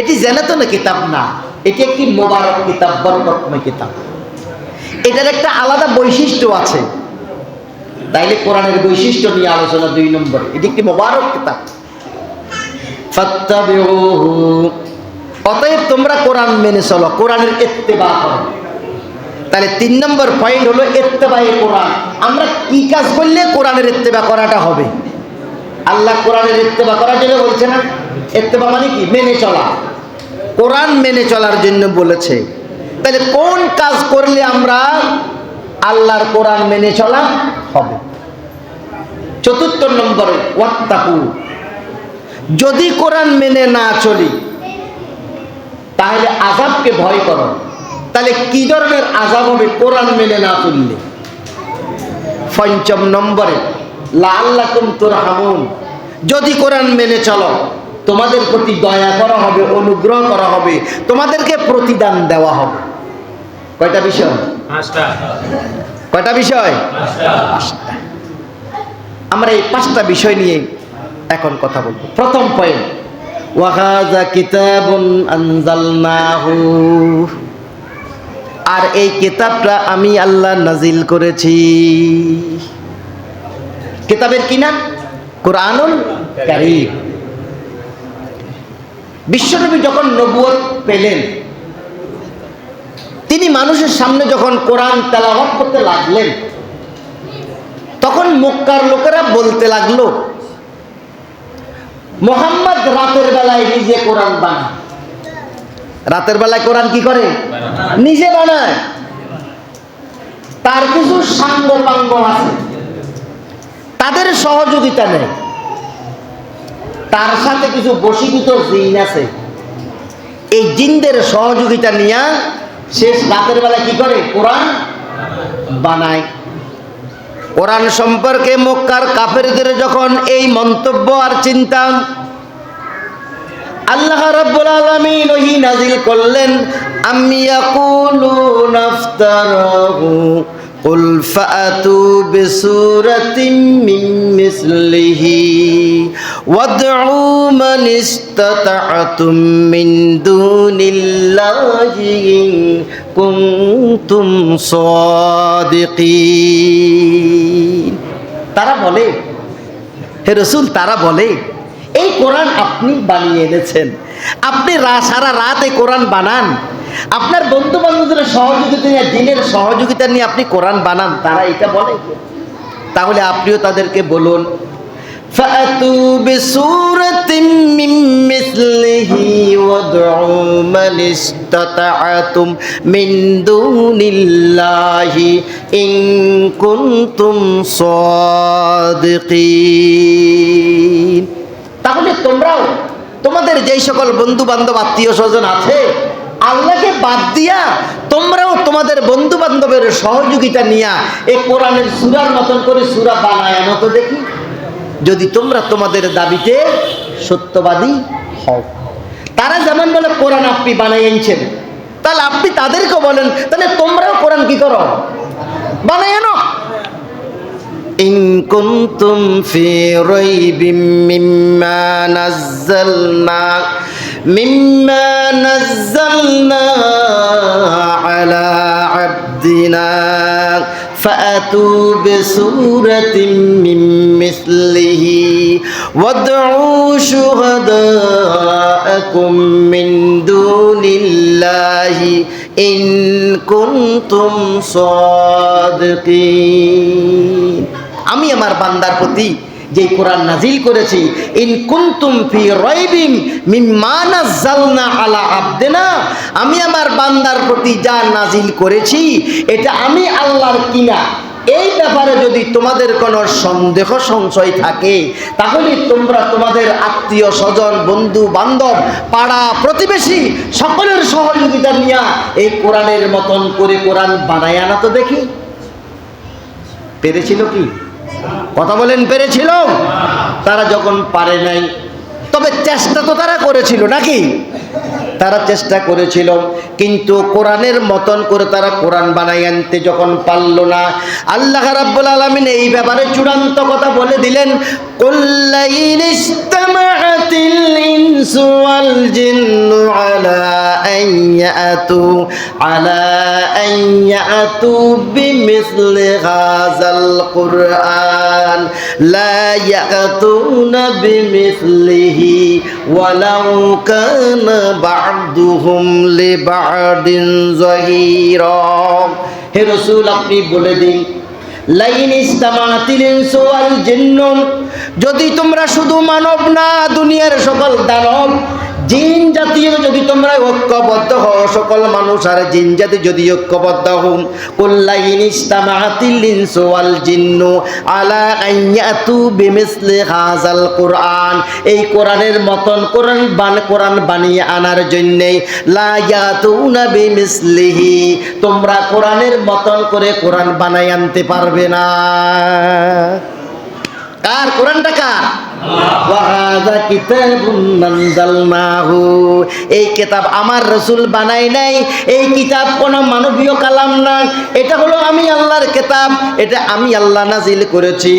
এটি জেনাতন কিতাব না, এটি একটি মোবারক কিতাব, বরকতময় কিতাব। এটার একটা আলাদা বৈশিষ্ট্য আছে। তাইলে কোরআনের বৈশিষ্ট্য নিয়ে আলোচনা দুই নম্বর, এটি একটি মোবারক কিতাব। অতএব তোমরা কোরআন মেনে চলো, কোরআনের ইত্তেবা করো। তাহলে তিন নম্বর পয়েন্ট হলো ইত্তেবাই কোরআন। আমরা কি কাজ করলে কোরআনের ইত্তেবা করাটা হবে? আল্লাহ কোরআনের ইত্তেবা করার জন্য বলছে না? ইত্তেবা মানে কি? মেনে চলা। কোরআন মেনে চলার জন্য বলেছে। তাহলে কোন কাজ করলে আমরা আল্লাহর কোরআন মেনে চলা হবে? চতুর্থ নম্বরে, ওয়াত্তাকু। যদি কোরআন মেনে না চলি, তাহলে আজাবকে ভয় করো। তাহলে কি ধরনের আজাব হবে কোরআন মেনে না চললে? পঞ্চম নম্বরে লাল্লাকুম তোর হামুন যদি কোরআন মেনে চলো তোমাদের প্রতি দয়া করা হবে অনুগ্রহ করা হবে তোমাদেরকে প্রতিদান দেওয়া হবে। কয়টা বিষয়? কয়টা বিষয়? আমরা এই পাঁচটা বিষয় নিয়ে এখন কথা বলব। প্রথম পয়েন্ট ওয়াহাজা কিতাবুন আনজালনাহু। আর এই কিতাবটা আমি আল্লাহ নাজিল করেছি। কিতাবের কি নাম? কোরআনুল কারীম। বিশ্বনবী যখন নবুয়ত পেলেন তিনি মানুষের সামনে যখন কোরআন তেলাওয়াত করতে লাগলেন তখন মক্কার লোকেরা বলতে লাগল মোহাম্মদ রাতের বেলায় নিজে কোরআন বানায়। রাতের বেলায় কোরআন কি করে? নিজে বানায়। তার কিছু সাঙ্গ পাঙ্গ আছে। তাদের সহযোগিতা নেই তার সাথে কিছু বশীভূত জিন আছে। এই জিনদের সহযোগিতা নিয়ে শেষ রাতের বেলা কি করে? কোরআন বানায়। কোরআন সম্পর্কে মক্কার কাফেরদের যখন এই মন্তব্য আর চিন্তা আল্লাহ রাব্বুল আলামিন ওহি নাজিল করলেন, আমি ইয়াকুলুন আফতারাহু قل فأتوا بسورة من مثله وادعوا من استطعتم من دون الله إن كنتم صادقين তারা বলে হে রসুল তারা বলে এই কোরআন আপনি বানিয়ে এনেছেন আপনি রা- সারা রাত এই কোরআন বানান আপনার বন্ধু বান্ধবদের সহযোগিতা নিয়ে দিনের সহযোগিতা নিয়ে আপনি কোরআন বানান তারা এটা বলে তাহলে আপনিও তাদেরকে বলুন فأتوا بسورة من مثله وادعوا من استطعتم من دون الله إن كنتم صادقين তাহলে তোমরাও তোমাদের যেই সকল বন্ধু বান্ধব আত্মীয় স্বজন আছে আল্লাহকে বাদ দিয়া তোমরাও তোমাদের বন্ধু বান্ধবের সহযোগিতা নিয়া এই কোরআনের সুরার মতন করে সুরা বানায় আনো তো দেখি যদি তোমরা তোমাদের দাবিতে সত্যবাদী হও তারা যেমন বলে কোরআন আপনি বানাই আনছেন তাহলে আপনি তাদেরকে বলেন তাহলে তোমরাও কোরআন কি করো বানাই আনো إن كنتم في ريب مما نزلنا مما نزلنا على عبدنا فأتوا بسورة من مثله وادعوا شهداءكم من دون الله إن كنتم صادقين আমি আমার বান্দার প্রতি যে কোরআন নাজিল করেছি, ইন কুন্তুম ফি রাইবিম মিম্মা নাযালনা আলা আবদিনা আমি আমার বান্দার প্রতি যা নাজিল করেছি, এটা আমি আল্লাহর কিনা। এই ব্যাপারে যদি তোমাদের কোনো সন্দেহ, সংশয় থাকে, তাহলে তোমরা তোমাদের আত্মীয় স্বজন, বন্ধু, বান্ধব, পাড়া প্রতিবেশী, সকলের সহযোগিতা নিয়ে এই কোরআনের মতন করে কোরআন বানায় আনা তো দেখি। পেরেছিল কি? কথা বলেন, পেরেছিল? তারা যখন পারে নাই, তবে চেষ্টা তো তারা করেছিল নাকি? তারা চেষ্টা করেছিল, কিন্তু কোরআনের মতন করে তারা কোরআন বানাই আনতে যখন পারল না, আল্লাহ রাব্বুল আলামিন এই ব্যাপারে চূড়ান্ত কথা বলে দিলেন কুল্লাইন কুরআন লা ইয়াতুনা বিমিসলিহি ওয়ালাউ কানা বা'দুহুম লিবা'দিন যাহিরা হে রাসূল, আপনি বলে দিন, লাইন ইস্তামাতিল ইনসু ওয়াল জিন্নু যদি তোমরা শুধু মানব না, দুনিয়ার সকল দানব জিন জাতীয় যদি তোমরা ঐক্যবদ্ধ হও, সকল মানুষ আর জিন জাতি যদি ঐক্যবদ্ধ হও কুল্লাইন ইস্তামাতিল ইনসু ওয়াল জিন্নু আলা আইয়াতু বিমিসলি হাযাল কুরআন। এই কোরআনের মতন কোরআন বান কোরআন বানিয়ে আনার জন্য লা ইয়াতুনা বিমিসলিহি। তোমরা কোরআনের মতন করে কোরআন বানাই আনতে পারবে না। কার? কোরআনটা কার? এই কিতাব আমার রসুল বানাই নাই, এই কিতাব কোন মানবীয় কালাম না এটা হলো আমি আল্লাহর কিতাব, এটা আমি আল্লাহ নাজিল করেছি।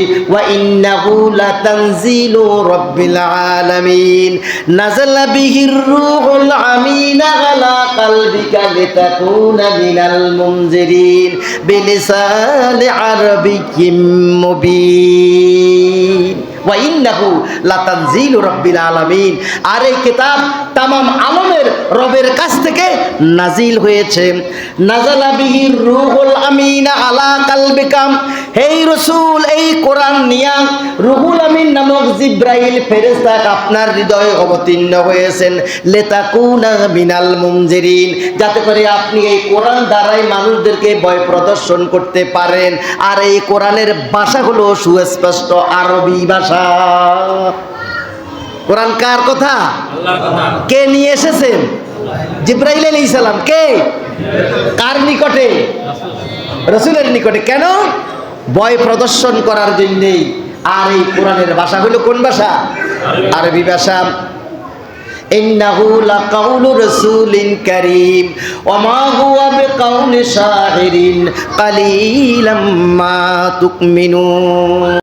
আরবিয়্যিম মুবিন। ওয়া ইন্নাহু লাতানজিলু রাব্বিল আলামিন। আর এই কিতাব তামাম আলমের রবের কাছ থেকে নাজিল হয়েছে। নাজালা বিহি রুহুল আমিন আলা কালবিকাম হেই রসুল এই কোরআন নিয়া রুহুল আমিন নামক জিব্রাইল ফেরেস্তাক আপনার হৃদয়ে অবতীর্ণ হয়েছেন। লেতাকুনা মিনাল মুনজিরিন যাতে করে আপনি এই কোরআন দ্বারাই মানুষদেরকে ভয় প্রদর্শন করতে পারেন। আর এই কোরআনের ভাষা হলো সুস্পষ্ট আরবি ভাষা। কোরআন কার কথা? কে নিয়ে এসেছেন? জিব্রাইল আলী সালাম। কে? কার নিকটে? রসুলের নিকটে। কেন? ভয় প্রদর্শন করার জন্যে আর এই কোরআনের ভাষা হলো কোন ভাষা? আরবি। ভাষা। কালিলাম্মা লাকাউলু কালিলাম মা তুকমিনুন।